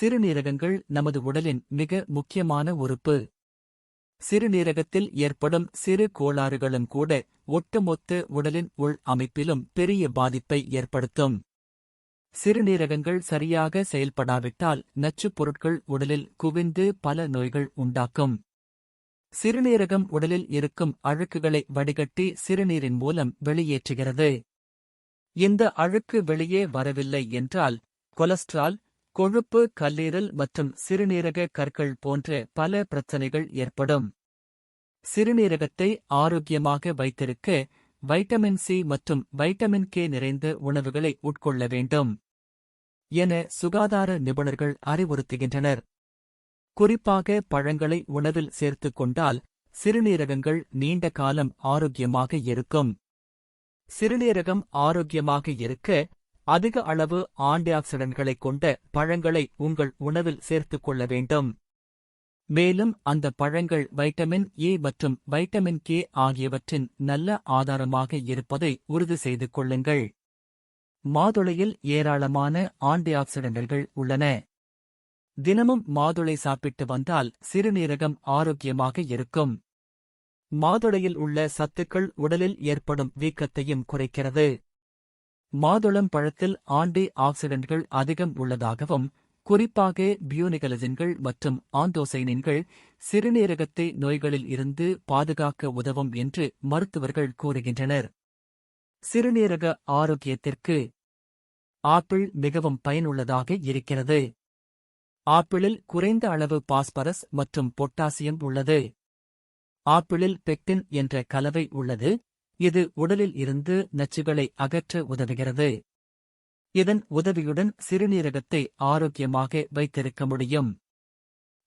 சிறுநீரகங்கள் நமது உடலின் மிக முக்கியமான உறுப்பு. சிறுநீரகத்தில் ஏற்படும் சிறு கோளாறுகளும் கூட ஒட்டுமொத்த உடலின் உள் அமைப்பிலும் பெரிய பாதிப்பை ஏற்படுத்தும். சிறுநீரகங்கள் சரியாக செயல்படாவிட்டால் நச்சுப் பொருட்கள் உடலில் குவிந்து பல நோய்கள் உண்டாக்கும். சிறுநீரகம் உடலில் இருக்கும் அழுக்குகளை வடிகட்டி சிறுநீரின் மூலம் வெளியேற்றுகிறது. இந்த அழுக்கு வெளியே வரவில்லை என்றால் கொலஸ்ட்ரால் கொழுப்பு கல்லீரல் மற்றும் சிறுநீரக கற்கள் போன்ற பல பிரச்சனைகள் ஏற்படும். சிறுநீரகத்தை ஆரோக்கியமாக வைத்திருக்க வைட்டமின் சி மற்றும் வைட்டமின் கே நிறைந்த உணவுகளை உட்கொள்ள வேண்டும். என சுகாதார நிபுணர்கள் அறிவுறுத்துகின்றனர். குறிப்பாக பழங்களை உணவில் சேர்த்துக் கொண்டால் சிறுநீரகங்கள் நீண்ட காலம் ஆரோக்கியமாக இருக்கும். சிறுநீரகம் ஆரோக்கியமாக இருக்க அதிக அளவு ஆன்டிஆக்சிடன்ட்களை கொண்ட பழங்களை உங்கள் உணவில் சேர்த்துக் கொள்ள வேண்டும். மேலும் அந்த பழங்கள் வைட்டமின் ஏ மற்றும் வைட்டமின் கே ஆகியவற்றின் நல்ல ஆதாரமாக இருப்பதை உறுதி செய்து கொள்ளுங்கள். மாதுளையில் ஏராளமான ஆன்டிஆக்சிடன்ட்கள் உள்ளன. தினமும் மாதுளை சாப்பிட்டு வந்தால் சிறுநீரகம் ஆரோக்கியமாக இருக்கும். மாதுளையில் உள்ள சத்துக்கள் உடலில் ஏற்படும் வீக்கத்தையும் குறைக்கிறது. மாதுளம் பழத்தில் ஆண்டி ஆக்சிடென்ட்கள் அதிகம் உள்ளதாகவும் குறிப்பாக பியூனிகலஜின்கள் மற்றும் ஆந்தோசைனின்கள் சிறுநீரகத்தை நோய்களில் இருந்து பாதுகாக்க உதவும் என்று மருத்துவர்கள் கூறுகின்றனர். சிறுநீரக ஆரோக்கியத்திற்கு ஆப்பிள் மிகவும் பயனுள்ளதாக இருக்கிறது. ஆப்பிளில் குறைந்த அளவு பாஸ்பரஸ் மற்றும் பொட்டாசியம் உள்ளது. ஆப்பிளில் பெக்டின் என்ற கலவை உள்ளது. இது உடலில் இருந்து நச்சுகளை அகற்ற உதவுகிறது. இதன் உதவியுடன் சிறுநீரகத்தை ஆரோக்கியமாக வைத்திருக்க முடியும்.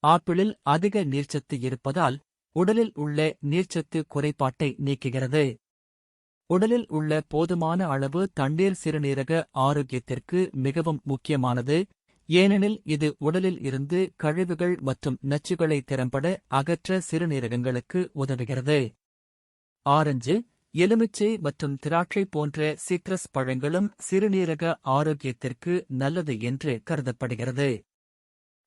ஆப்பிளில் அதிக நீர்ச்சத்து இருப்பதால் உடலில் உள்ள நீர்ச்சத்து குறைபாட்டை நீக்குகிறது. உடலில் உள்ள போதுமான அளவு தண்ணீர் சிறுநீரக ஆரோக்கியத்திற்கு மிகவும் முக்கியமானது. ஏனெனில் இது உடலில் இருந்து கழிவுகள் மற்றும் நச்சுகளை திறம்பட அகற்ற சிறுநீரகங்களுக்கு உதவுகிறது. ஆரஞ்சு எலுமிச்சை மற்றும் திராட்சை போன்ற சிட்ரஸ் பழங்களும் சிறுநீரக ஆரோக்கியத்திற்கு நல்லது என்று கருதப்படுகிறது.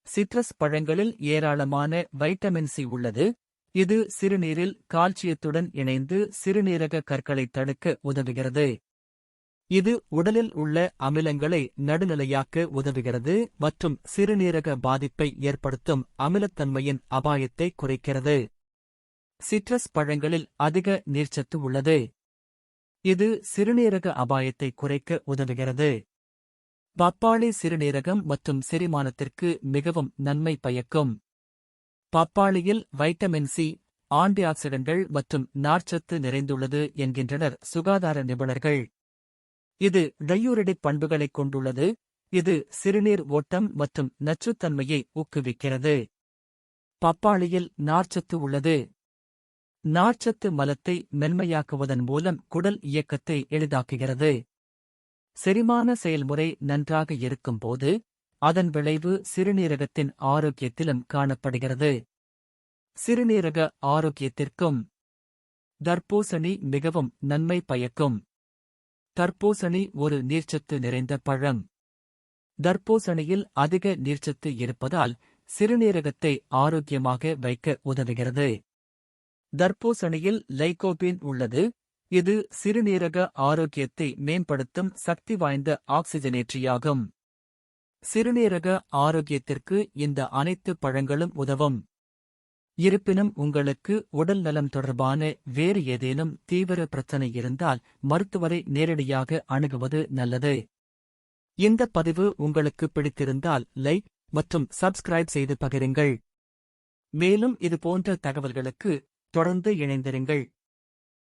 சிட்ரஸ் பழங்களில் ஏராளமான வைட்டமின் சி உள்ளது. இது சிறுநீரில் கால்சியத்துடன் இணைந்து சிறுநீரக கற்களை தடுக்க உதவுகிறது. இது உடலில் உள்ள அமிலங்களை நடுநிலையாக்க உதவுகிறது மற்றும் சிறுநீரக பாதிப்பை ஏற்படுத்தும் அமிலத்தன்மையின் அபாயத்தை குறைக்கிறது. சிட்ரஸ் பழங்களில் அதிக நீர்ச்சத்து உள்ளது. இது சிறுநீரக அபாயத்தை குறைக்க உதவுகிறது. பப்பாளி சிறுநீரகம் மற்றும் செரிமானத்திற்கு மிகவும் நன்மை பயக்கும். பப்பாளியில் வைட்டமின் சி ஆன்டிஆக்சிடன்ட்கள் மற்றும் நார்ச்சத்து நிறைந்துள்ளது என்கின்றனர் சுகாதார நிபுணர்கள். இது டையூரிடிக் பண்புகளைக் கொண்டுள்ளது. இது சிறுநீர் ஓட்டம் மற்றும் நச்சுத்தன்மையை ஊக்குவிக்கிறது. பப்பாளியில் நார்ச்சத்து உள்ளது. நார்ச்சத்து மலத்தை மென்மையாக்குவதன் மூலம் குடல் இயக்கத்தை எளிதாக்குகிறது. செரிமான செயல்முறை நன்றாக இருக்கும்போது அதன் விளைவு சிறுநீரகத்தின் ஆரோக்கியத்திலும் காணப்படுகிறது. சிறுநீரக ஆரோக்கியத்திற்கும் தர்பூசணி மிகவும் நன்மை பயக்கும். தர்பூசணி ஒரு நீர்ச்சத்து நிறைந்த பழம். தர்பூசணியில் அதிக நீர்ச்சத்து இருப்பதால் சிறுநீரகத்தை ஆரோக்கியமாக வைக்க உதவுகிறது. தர்பூசணியில் லைகோபின் உள்ளது. இது சிறுநீரக ஆரோக்கியத்தை மேம்படுத்தும் சக்தி வாய்ந்த ஆக்சிஜனேற்றியாகும். சிறுநீரக ஆரோக்கியத்திற்கு இந்த அனைத்து பழங்களும் உதவும். இருப்பினும் உங்களுக்கு உடல் நலம் தொடர்பான வேறு ஏதேனும் தீவிர பிரச்சனை இருந்தால் மருத்துவரை நேரடியாக அணுகுவது நல்லது. இந்த பதிவு உங்களுக்கு பிடித்திருந்தால் லைக் மற்றும் சப்ஸ்கிரைப் செய்து பகிருங்கள். மேலும் இது போன்ற தகவல்களுக்கு தொடர்ந்து இணைந்திருங்கள்.